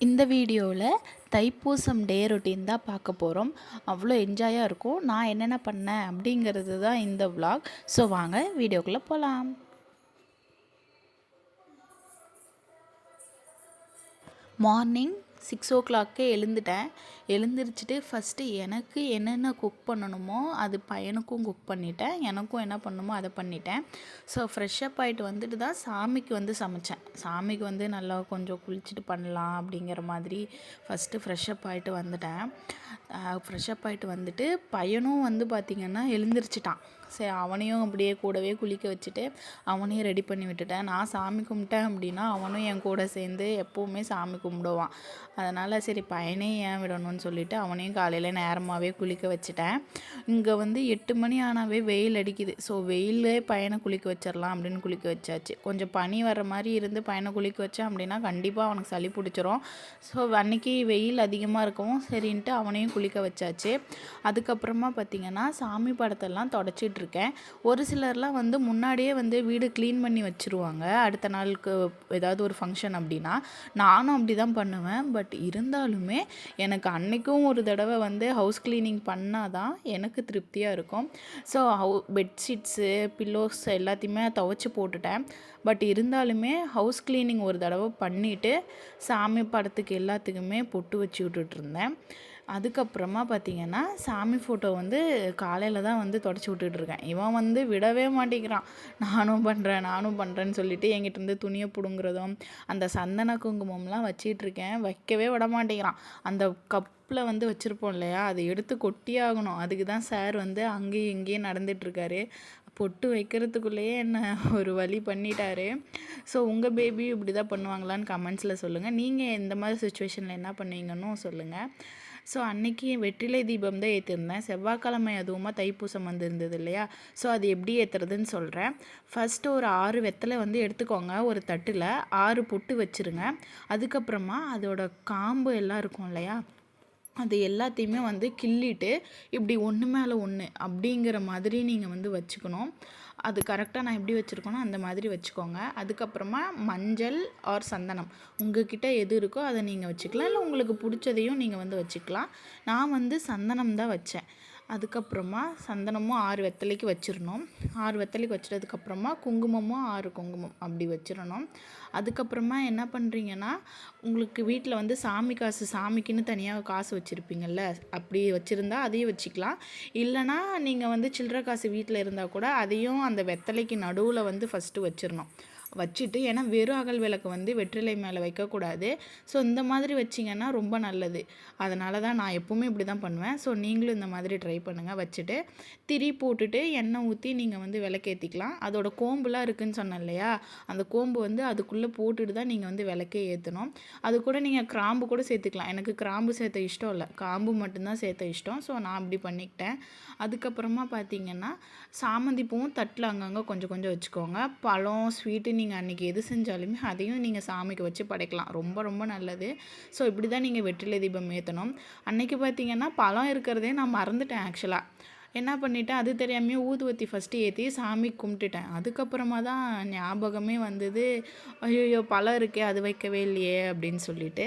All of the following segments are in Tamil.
இந்த வீடியோவில் தைப்பூசம் டே ரொட்டீன் தான் பார்க்க போகிறோம் அவ்வளோ என்ஜாயாக இருக்கும். நான் என்னென்ன பண்ணேன் அப்படிங்கிறது தான் இந்த விலாக் ஸோ வாங்க வீடியோக்குள்ளே போகலாம் மார்னிங் சிக்ஸ் ஓ கிளாக்கே எழுந்துட்டேன். எழுந்திரிச்சிட்டு ஃபஸ்ட்டு எனக்கு என்னென்ன குக் பண்ணணுமோ அது பையனுக்கும் குக் பண்ணிட்டேன். எனக்கும் என்ன பண்ணணுமோ அதை பண்ணிட்டேன். ஸோ ஃப்ரெஷ்ஷப் ஆகிட்டு வந்துட்டு தான் சாமிக்கு வந்து சமைச்சேன். சாமிக்கு வந்து நல்லா கொஞ்சம் குளிச்சுட்டு பண்ணலாம் அப்படிங்கிற மாதிரி ஃபஸ்ட்டு ஃப்ரெஷ்ஷப் ஆகிட்டு வந்துட்டேன். ஃப்ரெஷ்ஷப் ஆகிட்டு வந்துட்டு பையனும் வந்து பார்த்திங்கன்னா எழுந்திரிச்சிட்டான். சரி அவனையும் அப்படியே கூடவே குளிக்க வச்சுட்டு அவனையும் ரெடி பண்ணி விட்டுட்டேன். நான் சாமி கும்பிட்டேன் அப்படின்னா அவனும் என் கூட சேர்ந்து எப்போவுமே சாமி கும்பிடுவான். அதனால் சரி பையனே ஏன் விடணும்னு சொல்லிட்டு அவனையும் காலையில் நேரமாகவே குளிக்க வச்சுட்டேன். இங்கே வந்து எட்டு மணி ஆனாவே வெயில் அடிக்குது. ஸோ வெயிலே பையனை குளிக்க வச்சிடலாம் அப்படின்னு குளிக்க வச்சாச்சு. கொஞ்சம் பனி வர மாதிரி இருந்து பையனை குளிக்க வச்சேன் அப்படின்னா கண்டிப்பாக அவனுக்கு சளி பிடிச்சிரும். ஸோ அன்னைக்கு வெயில் அதிகமாக இருக்கவும் சரின்ட்டு அவனையும் குளிக்க வச்சாச்சு. அதுக்கப்புறமா பார்த்திங்கன்னா சாமி படத்தெல்லாம் தொடச்சிட்டு இருக்கேன். ஒரு சிலர்லாம் வந்து முன்னாடியே வந்து வீடு க்ளீன் பண்ணி வச்சுருவாங்க. அடுத்த நாளுக்கு ஏதாவது ஒரு ஃபங்க்ஷன் அப்படின்னா நானும் அப்படி தான் பண்ணுவேன். பட் இருந்தாலுமே எனக்கு அன்னைக்கும் ஒரு தடவை வந்து ஹவுஸ் க்ளீனிங் பண்ணால் தான் எனக்கு திருப்தியாக இருக்கும். ஸோ ஹவு பெட்ஷீட்ஸு பில்லோஸ் எல்லாத்தையுமே துவைச்சி போட்டுட்டேன். பட் இருந்தாலுமே ஹவுஸ் க்ளீனிங் ஒரு தடவை பண்ணிவிட்டு சாமி படத்துக்கு எல்லாத்துக்குமே பொட்டு வச்சு விட்டுட்டு இருந்தேன். அதுக்கப்புறமா பார்த்தீங்கன்னா சாமி ஃபோட்டோ வந்து காலையில் தான் வந்து தொடச்சி விட்டுட்ருக்கேன் இவன் வந்து விடவே மாட்டேங்கிறான். நானும் பண்ணுறேன் நானும் பண்ணுறேன்னு சொல்லிட்டு என்கிட்ட இருந்து துணியை பிடுங்குறதும் அந்த சந்தன குங்குமம்லாம் வச்சிட்ருக்கேன் வைக்கவே விட மாட்டேங்கிறான். அந்த கப்பில் வந்து வச்சுருப்போம் இல்லையா அதை எடுத்து கொட்டி ஆகணும். அதுக்கு தான் சார் வந்து அங்கேயும் இங்கேயும் நடந்துகிட்ருக்காரு பொட்டு வைக்கிறதுக்குள்ளேயே என்னை ஒரு வழி பண்ணிட்டாரு. ஸோ உங்கள் பேபி இப்படி தான் பண்ணுவாங்களான்னு கமெண்ட்ஸில் சொல்லுங்கள் நீங்கள் இந்த மாதிரி சுச்சுவேஷனில் என்ன பண்ணுவீங்கன்னு சொல்லுங்கள் ஸோ அன்னைக்கு வெற்றிலை தீபம் தான் ஏற்றிருந்தேன் செவ்வாய்க்கிழமை அதுவுமா தைப்பூசம் வந்திருந்தது இல்லையா? ஸோ அது எப்படி ஏற்றுறதுன்னு சொல்கிறேன் ஃபஸ்ட்டு ஒரு ஆறு வெத்தலை வந்து எடுத்துக்கோங்க ஒரு தட்டில். ஆறு பொட்டு வச்சுருங்க. அதுக்கப்புறமா அதோட காம்பு எல்லாம் இருக்கும் இல்லையா? அது எல்லாத்தையுமே வந்து கிள்ளிட்டு இப்படி ஒன்று மேலே ஒன்று அப்படிங்கிற மாதிரி நீங்கள் வந்து வச்சுக்கணும். அது கரெக்டாக நான் எப்படி வச்சுருக்கேனோ அந்த மாதிரி வச்சுக்கோங்க. அதுக்கப்புறமா மஞ்சள் ஆர் சந்தனம். உங்ககிட்ட எது இருக்கோ அதை நீங்கள் வச்சுக்கலாம். இல்லை உங்களுக்கு பிடிச்சதையும் நீங்கள் வந்து வச்சுக்கலாம். நான் வந்து சந்தனம் தான் வச்சேன். அதுக்கப்புறமா சந்தனமும் ஆறு வெத்தலைக்கு வச்சிடணும். ஆறு வெத்தலைக்கு வச்சிட்டதுக்கப்புறமா குங்குமமும் ஆறு குங்குமம் அப்படி வச்சிடணும். அதுக்கப்புறமா என்ன பண்ணுறீங்கன்னா உங்களுக்கு வீட்டில் வந்து சாமி காசு சாமிக்குன்னு தனியாக காசு வச்சுருப்பீங்கள்ல அப்படி வச்சுருந்தா அதையும் வச்சுக்கலாம். இல்லைனா நீங்கள் வந்து சில்லற காசு வீட்டில் இருந்தால் கூட அதையும் அந்த வெத்தலைக்கு நடுவில் வந்து ஃபஸ்ட்டு வச்சிடணும். வச்சுட்டு ஏன்னா வெறும் அகல் விளக்கு வந்து வெற்றிலை மேலே வைக்கக்கூடாது. ஸோ இந்த மாதிரி வச்சிங்கன்னா ரொம்ப நல்லது. அதனால தான் நான் எப்போவுமே இப்படி தான் பண்ணுவேன். ஸோ நீங்களும் இந்த மாதிரி ட்ரை பண்ணுங்கள் வச்சுட்டு திரி போட்டுட்டு எண்ணெய் ஊற்றி நீங்கள் வந்து விளக்கேற்றிக்கலாம் அதோட கோம்புலாம் இருக்குதுன்னு சொன்னேன் இல்லையா? அந்த கோம்பு வந்து அதுக்குள்ளே போட்டுட்டு தான் நீங்கள் வந்து விளக்கே ஏற்றணும் அது கூட நீங்கள் கிராம்பு கூட சேர்த்துக்கலாம். எனக்கு கிராம்பு சேர்த்த இஷ்டம் இல்லை. காம்பு மட்டும்தான் சேர்த்த இஷ்டம். ஸோ நான் அப்படி பண்ணிக்கிட்டேன். அதுக்கப்புறமா பார்த்தீங்கன்னா சாமந்தி பூவும் தட்டில் அங்கங்கே கொஞ்சம் கொஞ்சம் வச்சுக்கோங்க. பழம் ஸ்வீட்டு நீங்கள் அன்றைக்கி எது செஞ்சாலுமே அதையும் நீங்கள் சாமிக்கு வச்சு படைக்கலாம். ரொம்ப ரொம்ப நல்லது. ஸோ இப்படி தான் நீங்கள் வெற்றிலை தீபம் ஏற்றணும் அன்றைக்கி பார்த்தீங்கன்னா பழம் இருக்கிறதே நான் மறந்துட்டேன் ஆக்சுவலாக என்ன பண்ணிட்டேன்? அது தெரியாமையே ஊதுவத்தி ஃபஸ்ட்டு ஏற்றி சாமி கும்பிட்டுட்டேன். அதுக்கப்புறமா தான் ஞாபகமே வந்தது ஐயோ பழம் இருக்கே அது வைக்கவே இல்லையே அப்படின்னு சொல்லிட்டு.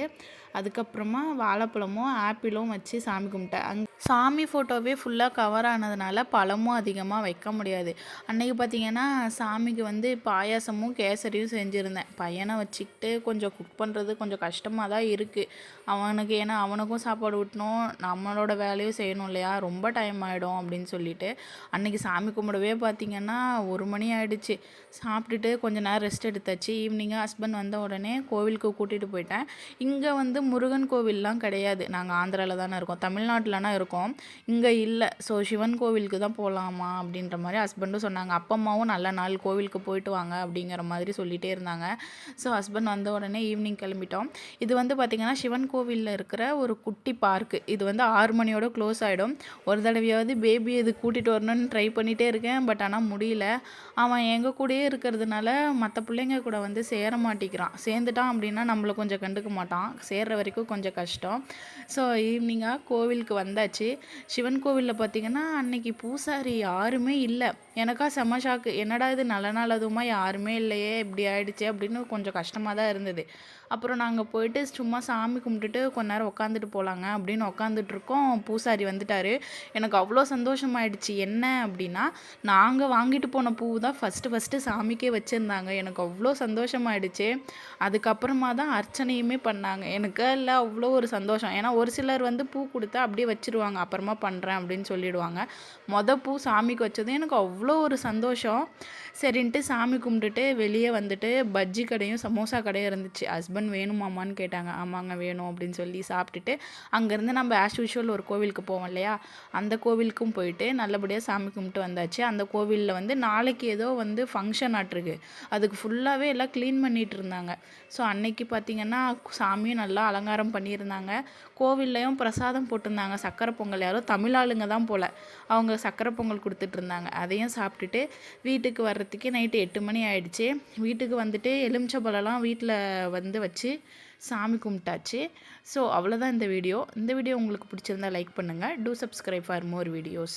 அதுக்கப்புறமா வாழைப்பழமும் ஆப்பிளும் வச்சு சாமி கும்பிட்டேன். அங் சாமி ஃபோட்டோவே ஃபுல்லாக கவர் ஆனதுனால பழமும் அதிகமாக வைக்க முடியாது. அன்றைக்கி பார்த்திங்கன்னா சாமிக்கு வந்து பாயாசமும் கேசரியும் செஞ்சுருந்தேன். பையனை வச்சுக்கிட்டு கொஞ்சம் குக் பண்ணுறது கொஞ்சம் கஷ்டமாக தான் இருக்குது அவனுக்கு ஏன்னா அவனுக்கும் சாப்பாடு ஊட்டணும் நம்மளோட வேலையும் செய்யணும் இல்லையா? ரொம்ப டைம் ஆகிடும் அப்படின்னு சொல்லிட்டு அன்றைக்கி சாமி கும்பிடவே பார்த்திங்கன்னா ஒரு மணி ஆகிடுச்சு சாப்பிட்டுட்டு கொஞ்ச நேரம் ரெஸ்ட் எடுத்தாச்சு. ஈவினிங்காக ஹஸ்பண்ட் வந்த உடனே கோவிலுக்கு கூட்டிகிட்டு போயிட்டேன். இங்கே வந்து முருகன் கோவில்லாம் கிடையாது. நாங்கள் ஆந்திராவில் தானே இருக்கோம். தமிழ்நாட்டில்னா இருக்கோம். இங்கே இல்லை. ஸோ சிவன் கோவிலுக்கு தான் போகலாமா அப்படின்ற மாதிரி ஹஸ்பண்டும் சொன்னாங்க. அப்பா அம்மாவும் நல்ல நாள் கோவிலுக்கு போயிட்டு வாங்க அப்படிங்கிற மாதிரி சொல்லிகிட்டே இருந்தாங்க. ஸோ ஹஸ்பண்ட் வந்த உடனே ஈவினிங் கிளம்பிட்டோம். இது வந்து பார்த்திங்கன்னா சிவன் கோவிலில் இருக்கிற ஒரு குட்டி பார்க்கு இது வந்து ஆறு மணியோட க்ளோஸ் ஆகிடும் ஒரு தடவையாவது பேபி இது கூட்டிகிட்டு வரணும்னு ட்ரை பண்ணிகிட்டே இருக்கேன். பட் ஆனால் முடியல. அவன் எங்கள் கூடயே இருக்கிறதுனால மற்ற பிள்ளைங்க கூட வந்து சேர மாட்டேங்கிறான். சேர்ந்துட்டான் அப்படின்னா நம்மளை கொஞ்சம் கண்டுக்க மாட்டான். சேர்ற வரைக்கும் கொஞ்சம் கஷ்டம். ஸோ ஈவினிங்காக கோவிலுக்கு வந்தாச்சு. சிவன் கோவிலில் பார்த்திங்கன்னா அன்னைக்கு பூசாரி யாருமே இல்லை. எனக்கா செம ஷாக்கு என்னடா இது நல்ல நாள் அதுவுமா? யாருமே இல்லையே. இப்படி ஆயிடுச்சு அப்படின்னு கொஞ்சம் கஷ்டமாக தான் இருந்தது. அப்புறம் நாங்கள் போயிட்டு சும்மா சாமி கும்பிட்டுட்டு கொஞ்ச நேரம் உட்காந்துட்டு போகலாங்க அப்படின்னு உட்காந்துட்ருக்கோம் பூசாரி வந்துட்டார். எனக்கு அவ்வளோ சந்தோஷமாயிடுச்சு. என்ன அப்படின்னா நாங்கள் வாங்கிட்டு போன பூ தான் ஃபஸ்ட்டு ஃபஸ்ட்டு சாமிக்கே வச்சுருந்தாங்க. எனக்கு அவ்வளோ சந்தோஷமாயிடுச்சு. அதுக்கப்புறமா தான் அர்ச்சனையுமே பண்ணாங்க. எனக்கு இல்லை அவ்வளோ ஒரு சந்தோஷம். ஏன்னா ஒரு சிலர் வந்து பூ கொடுத்தா அப்படியே வச்சுருவாங்க. அப்புறமா பண்ணுறேன் அப்படின்னு சொல்லிடுவாங்க. மொதல் பூ சாமிக்கு வச்சதும் எனக்கு அவ்வளோ ஒரு சந்தோஷம். சரின்ட்டு சாமி கும்பிட்டுட்டு வெளியே வந்துட்டு பஜ்ஜி கடையும் சமோசா கடையும் இருந்துச்சு. ஹஸ்பண்ட் வேணுமாமான்னு கேட்டாங்க. ஆமாங்க வேணும் அப்படின்னு சொல்லி சாப்பிட்டுட்டு அங்கேருந்து நம்ம ஆஸ் யூஷுவல் ஒரு கோவிலுக்கு போவோம் இல்லையா? அந்த கோவிலுக்கும் போயிட்டு நல்லபடியாக சாமி கும்பிட்டு வந்தாச்சு. அந்த கோவிலில் வந்து நாளைக்கு ஏதோ வந்து ஃபங்க்ஷன் ஆட்டிருக்கு அதுக்கு ஃபுல்லாகவே எல்லாம் க்ளீன் பண்ணிகிட்டு இருந்தாங்க. ஸோ அன்னைக்கு பார்த்திங்கன்னா சாமியும் நல்லா அலங்காரம் பண்ணியிருந்தாங்க. கோவில்லையும் பிரசாதம் போட்டிருந்தாங்க. சக்கரை பொங்கல். யாரோ தமிழ் ஆளுங்க தான் போல். அவங்க சக்கரை பொங்கல் கொடுத்துட்டு இருந்தாங்க அதையும் சாப்பிட்டுட்டு வீட்டுக்கு வர்றதுக்கே நைட்டு எட்டு மணி ஆயிடுச்சு. வீட்டுக்கு வந்துட்டு எலுமிச்சபழம்லாம் வீட்டில் வந்து வச்சு சாமி கும்பிட்டாச்சு. ஸோ அவ்வளோதான் இந்த வீடியோ. இந்த வீடியோ உங்களுக்கு பிடிச்சிருந்தா லைக் பண்ணுங்கள் do subscribe for more videos